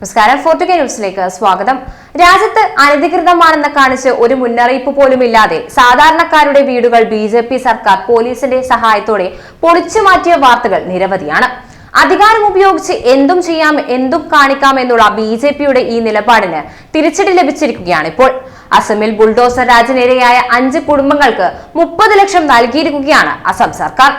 നമസ്കാരം. ഫോർട്ടുകെ ന്യൂസിലേക്ക് സ്വാഗതം. രാജ്യത്ത് അനധികൃതമാണെന്ന് കാണിച്ച് ഒരു മുന്നറിയിപ്പ് പോലുമില്ലാതെ സാധാരണക്കാരുടെ വീടുകൾ ബി ജെ പി സർക്കാർ പോലീസിന്റെ സഹായത്തോടെ പൊളിച്ചു മാറ്റിയ വാർത്തകൾ നിരവധിയാണ്. അധികാരം ഉപയോഗിച്ച് എന്തും ചെയ്യാം എന്തും കാണിക്കാം എന്നുള്ള ബി ജെ പിയുടെ ഈ നിലപാടിന് തിരിച്ചടി ലഭിച്ചിരിക്കുകയാണ് ഇപ്പോൾ. അസമിൽ ബുൾഡോസർ രാജിനിരയായ അഞ്ച് കുടുംബങ്ങൾക്ക് മുപ്പത് ലക്ഷം നൽകിയിരിക്കുകയാണ് അസം സർക്കാർ.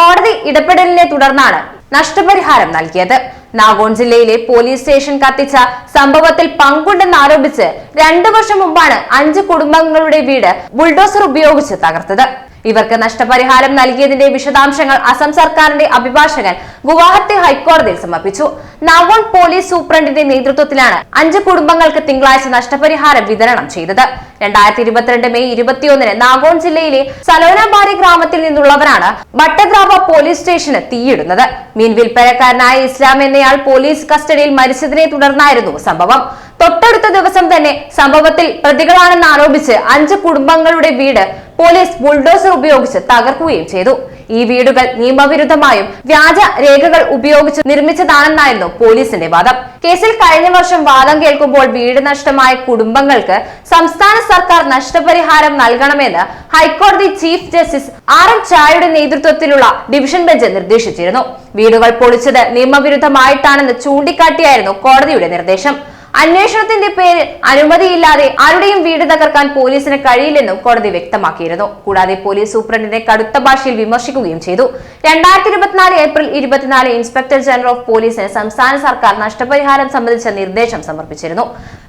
കോടതി ഇടപെടലിനെ തുടർന്നാണ് നഷ്ടപരിഹാരം നൽകിയത്. നാഗോൺ ജില്ലയിലെ പോലീസ് സ്റ്റേഷൻ കത്തിച്ച സംഭവത്തിൽ പങ്കുണ്ടെന്ന് ആരോപിച്ച് രണ്ടു വർഷം മുമ്പാണ് അഞ്ച് കുടുംബങ്ങളുടെ വീട് ബുൾഡോസർ ഉപയോഗിച്ച് തകർത്തത്. ഇവർക്ക് നഷ്ടപരിഹാരം നൽകിയതിന്റെ വിശദാംശങ്ങൾ അസം സർക്കാരിന്റെ അഭിഭാഷകൻ ഗുവാഹത്തി ഹൈക്കോടതിയിൽ സമർപ്പിച്ചു. നാഗോൺ പോലീസ് സൂപ്രണ്ടിന്റെ നേതൃത്വത്തിലാണ് അഞ്ച് കുടുംബങ്ങൾക്ക് തിങ്കളാഴ്ച നഷ്ടപരിഹാരം വിതരണം ചെയ്തത്. രണ്ടായിരത്തി ഇരുപത്തിരണ്ട് മെയ് ഇരുപത്തിയൊന്നിന് നാഗോൺ ജില്ലയിലെ സലോനബാരി ഗ്രാമത്തിൽ നിന്നുള്ളവരാണ് ബട്ടഗ്രാവ പോലീസ് സ്റ്റേഷന് തീയിടുന്നത്. മീൻ വിൽപ്പനക്കാരനായ ഇസ്ലാം എന്നയാൾ പോലീസ് കസ്റ്റഡിയിൽ മരിച്ചതിനെ തുടർന്നായിരുന്നു സംഭവം. തൊട്ടടുത്ത ദിവസം തന്നെ സംഭവത്തിൽ പ്രതികളാണെന്ന് ആരോപിച്ച് അഞ്ച് കുടുംബങ്ങളുടെ വീട് പോലീസ് ബുൾഡോസർ ഉപയോഗിച്ച് തകർക്കുകയും ചെയ്തു. ഈ വീടുകൾ നിയമവിരുദ്ധമായും വ്യാജ രേഖകൾ ഉപയോഗിച്ച് നിർമ്മിച്ചതാണെന്നായിരുന്നു പോലീസിന്റെ വാദം. കേസിൽ കഴിഞ്ഞ വർഷം വാദം കേൾക്കുമ്പോൾ വീട് നഷ്ടമായ കുടുംബങ്ങൾക്ക് സംസ്ഥാന സർക്കാർ നഷ്ടപരിഹാരം നൽകണമെന്ന് ഹൈക്കോടതി ചീഫ് ജസ്റ്റിസ് ആർ എം ചായയുടെ നേതൃത്വത്തിലുള്ള ഡിവിഷൻ ബെഞ്ച് നിർദ്ദേശിച്ചിരുന്നു. വീടുകൾ പൊളിച്ചത് നിയമവിരുദ്ധമായിട്ടാണെന്ന് ചൂണ്ടിക്കാട്ടിയായിരുന്നു കോടതിയുടെ നിർദ്ദേശം. അന്വേഷണത്തിന്റെ പേരിൽ അനുമതിയില്ലാതെ ആരുടെയും വീട് തകർക്കാൻ പോലീസിന് കഴിയില്ലെന്നും കോടതി വ്യക്തമാക്കിയിരുന്നു. കൂടാതെ പോലീസ് സൂപ്രണ്ടിനെ കടുത്ത ഭാഷയിൽ വിമർശിക്കുകയും ചെയ്തു. രണ്ടായിരത്തി ഇരുപത്തിനാല് ഏപ്രിൽ ഇരുപത്തിനാല് ഇൻസ്പെക്ടർ ജനറൽ ഓഫ് പോലീസിന് സംസ്ഥാന സർക്കാർ നഷ്ടപരിഹാരം സംബന്ധിച്ച നിർദ്ദേശം സമർപ്പിച്ചിരുന്നു.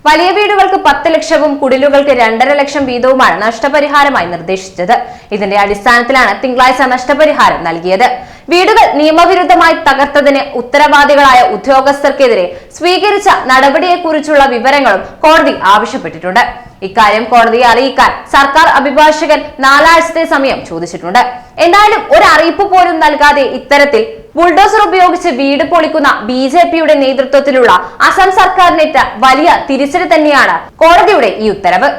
വലിയ വീടുകൾക്ക് പത്ത് ലക്ഷവും കുടിലുകൾക്ക് രണ്ടര ലക്ഷം വീതവുമാണ് നഷ്ടപരിഹാരമായി നിർദ്ദേശിച്ചത്. ഇതിന്റെ അടിസ്ഥാനത്തിലാണ് തിങ്കളാഴ്ച നഷ്ടപരിഹാരം നൽകിയത്. വീടുകൾ നിയമവിരുദ്ധമായി തകർത്തതിന് ഉത്തരവാദികളായ ഉദ്യോഗസ്ഥർക്കെതിരെ സ്വീകരിച്ച നടപടിയെക്കുറിച്ചുള്ള വിവരങ്ങളും കോടതി ആവശ്യപ്പെട്ടിട്ടുണ്ട്. ഇക്കാര്യം കോടതിയെ അറിയിക്കാൻ സർക്കാർ അഭിഭാഷകൻ നാലാഴ്ചത്തെ സമയം ചോദിച്ചിട്ടുണ്ട്. എന്തായാലും ഒരു അറിയിപ്പ് പോലും നൽകാതെ ഇത്തരത്തിൽ ബുൾഡോസർ ഉപയോഗിച്ച് വീട് പൊളിക്കുന്ന ബി ജെ പിയുടെ നേതൃത്വത്തിലുള്ള അസം സർക്കാരിനേറ്റ വലിയ തിരിച്ചടി തന്നെയാണ് കോടതിയുടെ ഈ ഉത്തരവ്.